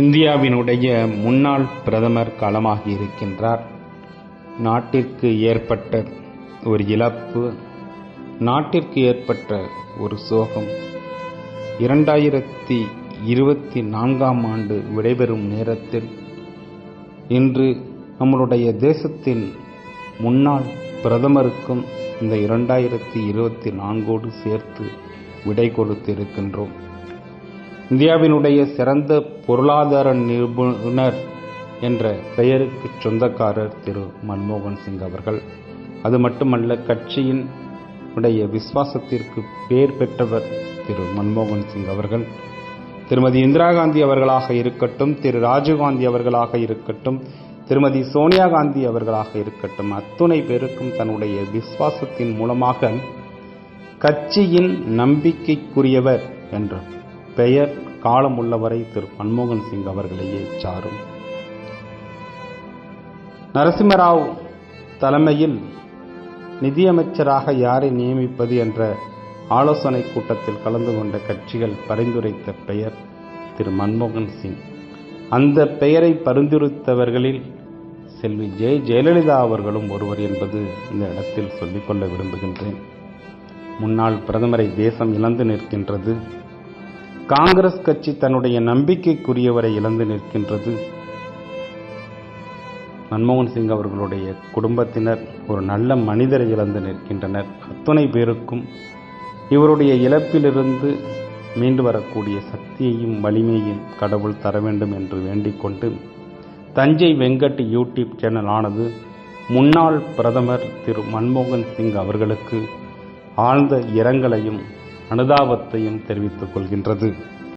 இந்தியாவினுடைய முன்னாள் பிரதமர் காலமாகி இருக்கின்றார். நாட்டிற்கு ஏற்பட்ட ஒரு இழப்பு நாட்டிற்கு ஏற்பட்ட ஒரு சோகம். இரண்டாயிரத்தி இருபத்தி நான்காம் ஆண்டு விடைபெறும் நேரத்தில் இன்று நம்மளுடைய தேசத்தின் முன்னாள் பிரதமருக்கும் இந்த இரண்டாயிரத்தி இருபத்தி நான்கோடு சேர்த்து விடை கொடுத்திருக்கின்றோம். இந்தியாவினுடைய சிறந்த பொருளாதார நிபுணர் என்ற பெயருக்கு சொந்தக்காரர் திரு மன்மோகன் சிங் அவர்கள். அது மட்டுமல்ல கட்சியின் உடைய விசுவாசத்திற்கு பேர் பெற்றவர் திரு மன்மோகன் சிங் அவர்கள். திருமதி இந்திரா காந்தி அவர்களாக இருக்கட்டும் திரு ராஜீவ்காந்தி அவர்களாக இருக்கட்டும் திருமதி சோனியா காந்தி அவர்களாக இருக்கட்டும் அத்துணை பேருக்கும் தன்னுடைய விசுவாசத்தின் மூலமாக கட்சியின் நம்பிக்கைக்குரியவர் என்ற பெயர் காலம் உள்ளவரை திரு மன்மோகன் சிங் அவர்களையே சாரும். நரசிம்மராவ் தலைமையில் நிதியமைச்சராக யாரை நியமிப்பது என்ற ஆலோசனை கூட்டத்தில் கலந்து கொண்ட கட்சிகள் பரிந்துரைத்த பெயர் திரு மன்மோகன் சிங். அந்த பெயரை பரிந்துரைத்தவர்களில் செல்வி ஜெய ஜெயலலிதா அவர்களும் ஒருவர் என்பது இந்த இடத்தில் சொல்லிக்கொள்ள விரும்புகின்றேன். முன்னாள் பிரதமரை தேசம் இழந்து நிற்கின்றது. காங்கிரஸ் கட்சி தன்னுடைய நம்பிக்கைக்குரியவரை இழந்து நிற்கின்றது. மன்மோகன் சிங் அவர்களுடைய குடும்பத்தினர் ஒரு நல்ல மனிதரை இழந்து நிற்கின்றனர். அத்துணை பேருக்கும் இவருடைய இழப்பிலிருந்து மீண்டு வரக்கூடிய சக்தியையும் வலிமையும் கடவுள் தர வேண்டும் என்று வேண்டிக்கொண்டு தஞ்சை வெங்கட் யூடியூப் சேனல் ஆனது முன்னாள் பிரதமர் திரு மன்மோகன் சிங் அவர்களுக்கு ஆழ்ந்த இரங்கலையும் அனுதாபத்தையும் தெரிவித்துக் கொள்கின்றது.